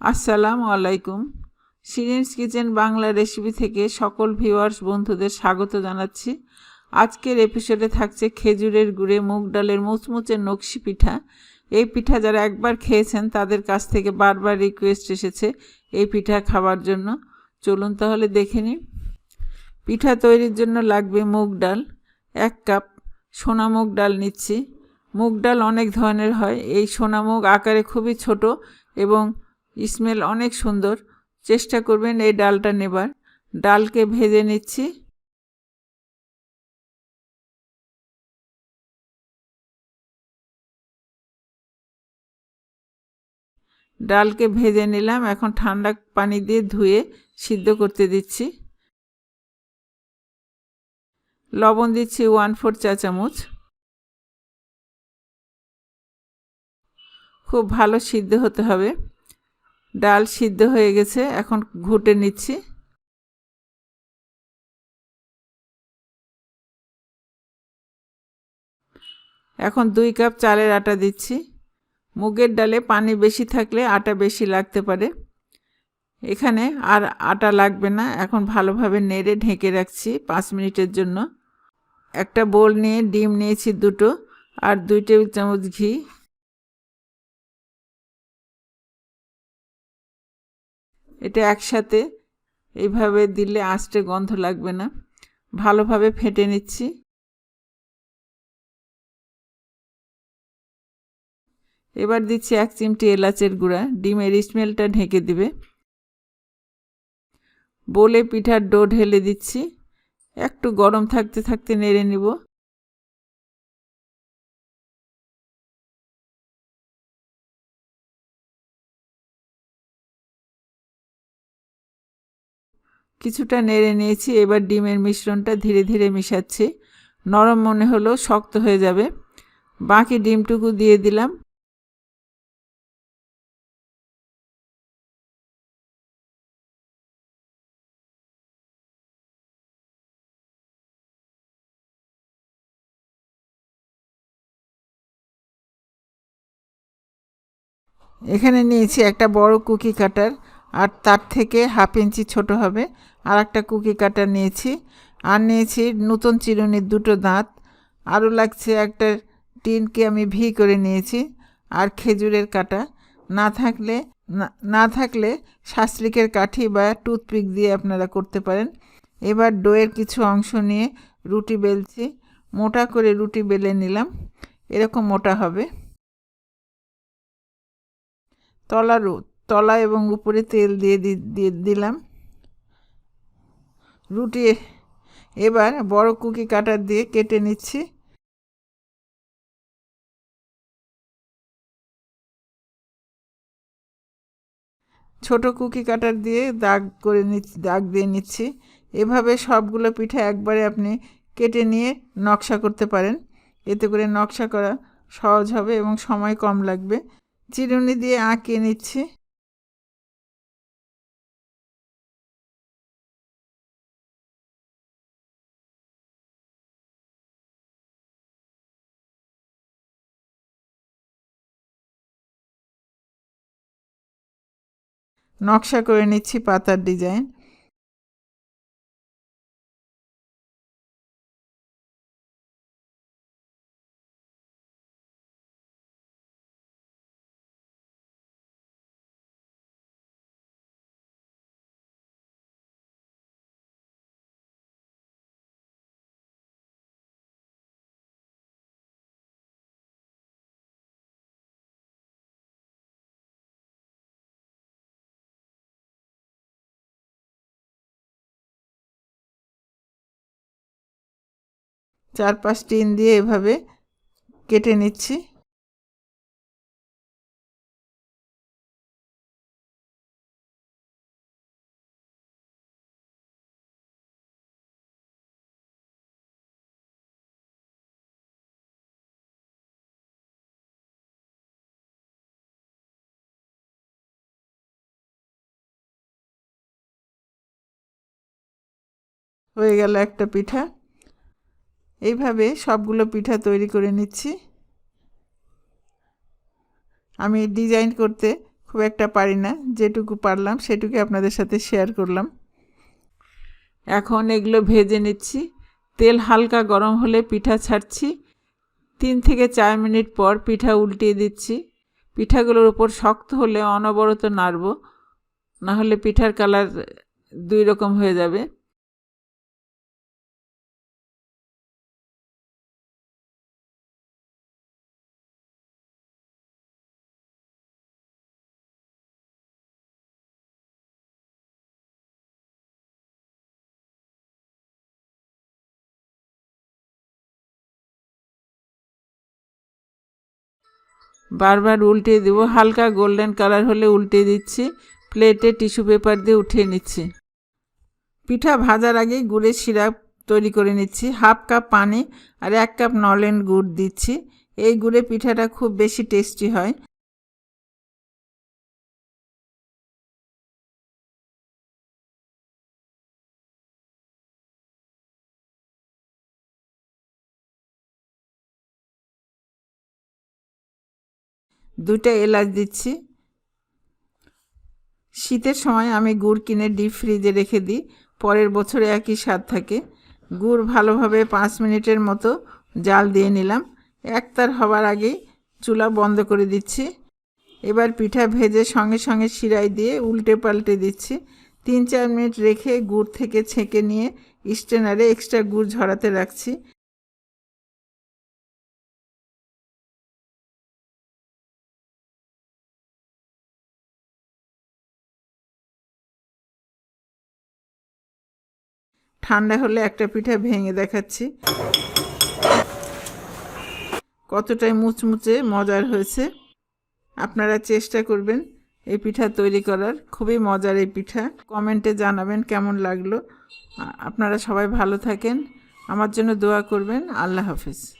আসসালামু আলাইকুম। সিরিন্স kitchen Bangla recipe থেকে সকল ভিউয়ার্স, বন্ধুদের স্বাগত জানাচ্ছি। আজকের এপিসোডে থাকছে খেজুরের গুড়ে, মুগ ডালের মুচমুচে নকশি পিঠা। এই পিঠা যারা একবার খেয়েছেন, তাদের কাছ থেকে বারবার রিকোয়েস্ট এসেছে এই পিঠা খাওয়ার জন্য। চলুন তাহলে দেখে নিই। পিঠা তৈরির জন্য লাগবে মুগ ডাল, এক কাপ সোনা মুগ ডাল নিচ্ছি। মুগ ডাল অনেক ধরনের হয়। এই সোনা মুগ আকারে খুবই ছোট এবং স্মেল অনেক সুন্দর। চেষ্টা করবেন এই ডালটা নেবার। ডালকে ভেজে নিচ্ছি। ডালকে ভেজে নিলাম। এখন ঠান্ডা পানি দিয়ে ধুয়ে সিদ্ধ করতে দিচ্ছি। লবণ দিচ্ছি ওয়ান ফোর চা চামচ। খুব ভালো সিদ্ধ হতে হবে। ডাল সিদ্ধ হয়ে গেছে, এখন ঘুটে নিচ্ছি। এখন দুই কাপ চালের আটা দিচ্ছি। মুগের ডালে পানি বেশি থাকলে আটা বেশি লাগতে পারে। এখানে আর আটা লাগবে না, এখন ভালোভাবে নেড়ে ঢেকে রাখছি পাঁচ মিনিটের জন্য। একটা বোল নিয়ে ডিম নিয়েছি দুটো, আর দুই টেবিল চামচ ঘি। এটা একসাথে এইভাবে দিলে আঁচটে গন্ধ লাগবে না। ভালোভাবে ফেটে নিচ্ছি। এবার দিচ্ছি এক চিমটি এলাচের গুঁড়া। ডিমের স্মেলটা ঢেকে দিবে। বলে পিঠার ডো ঢেলে দিচ্ছি। একটু গরম থাকতে থাকতে নেড়ে নিব। কিছুটা নেড়ে নিয়েছি, এবার ডিমের মিশ্রণটা ধীরে ধীরে মিশাচ্ছি। নরম মনে হলো, শক্ত হয়ে যাবে। বাকি ডিমটুকু দিয়ে দিলাম। এখানে নিয়েছি একটা বড় কুকি কাটার। আর তার থেকে হাফ ইঞ্চি ছোট হবে। আর একটা কুকি কাটার নিয়েছি। আর নিয়েছি নতুন চিরুনির দুটো দাঁত। আরও লাগছে একটা টিনকে আমি ভি করে নিয়েছি আর খেজুরের কাটা। না থাকলে না থাকলে শাস্ত্রিকের কাঠি বা টুথপিক দিয়ে আপনারা করতে পারেন। এবার ডোয়ের কিছু অংশ নিয়ে রুটি বেলছি। মোটা করে রুটি বেলে নিলাম। এরকম মোটা হবে। তলা তলার তলা এবং উপরে তেল দিয়ে দিয়ে দিলাম। রুটি এবার বড় কুকি কাটার দিয়ে কেটে নিচ্ছি। ছোট কুকি কাটার দিয়ে দাগ করে নিচ্ছি, দাগ দিয়ে নিচ্ছি। এভাবে সবগুলো পিঠা একবারে আপনি কেটে নিয়ে নকশা করতে পারেন। এতে করে নকশা করা সহজ হবে এবং সময় কম লাগবে। চিরুনি দিয়ে আঁকিয়ে নিচ্ছি। নকশা করে নিচ্ছি পাতার ডিজাইন। চার পাঁচ টিন দিয়ে এভাবে কেটে নিচ্ছি। হয়ে গেল একটা পিঠা। এইভাবে সবগুলো পিঠা তৈরি করে নিচ্ছি। আমি ডিজাইন করতে খুব একটা পারি না, যেটুকু পারলাম সেটুকু আপনাদের সাথে শেয়ার করলাম। এখন এগুলো ভেজে নিচ্ছি। তেল হালকা গরম হলে পিঠা ছাড়ছি। তিন থেকে চার মিনিট পর পিঠা উল্টিয়ে দিচ্ছি। পিঠাগুলোর উপর শক্ত হলে অনবরত নাড়ব না হলে পিঠার কালার দুই রকম হয়ে যাবে। বারবার উল্টে দেবো, হালকা গোল্ডেন কালার হলে উল্টে দিচ্ছি, প্লেটে টিস্যু পেপার দিয়ে উঠিয়ে নিচ্ছি। পিঠা ভাজার আগে গুড়ের সিরাপ তৈরি করে নিচ্ছি, হাফ কাপ পানি আর এক কাপ নলেন গুড় দিচ্ছি। এই গুড়ে পিঠাটা খুব বেশি টেস্টি হয়। দুটা এলাচ দিচ্ছি। শীতের সময় আমি গুড় কিনে ডিপ ফ্রিজে রেখে দিই। পরের বছরে একই স্বাদ থাকে। গুড় ভালোভাবে পাঁচ মিনিটের মতো জাল দিয়ে নিলাম। একতার হবার আগেই চুলা বন্ধ করে দিচ্ছি। এবার পিঠা ভেজে সঙ্গে সঙ্গে শিরাই দিয়ে উল্টে পাল্টে দিচ্ছি। তিন চার মিনিট রেখে গুড় থেকে ছেঁকে নিয়ে স্টেনারে এক্সট্রা গুড় ঝরাতে রাখছি। ঠান্ডা হলে একটা পিঠা ভেঙে দেখাচ্ছি। কতটাই মুচমুচে মজার হয়েছে। আপনারা চেষ্টা করবেন এই পিঠা তৈরি করার। খুবই মজার এই পিঠা। কমেন্টে জানাবেন কেমন লাগল। আপনারা সবাই ভালো থাকেন। আমার জন্য দোয়া করবেন। আল্লাহ হাফিজ।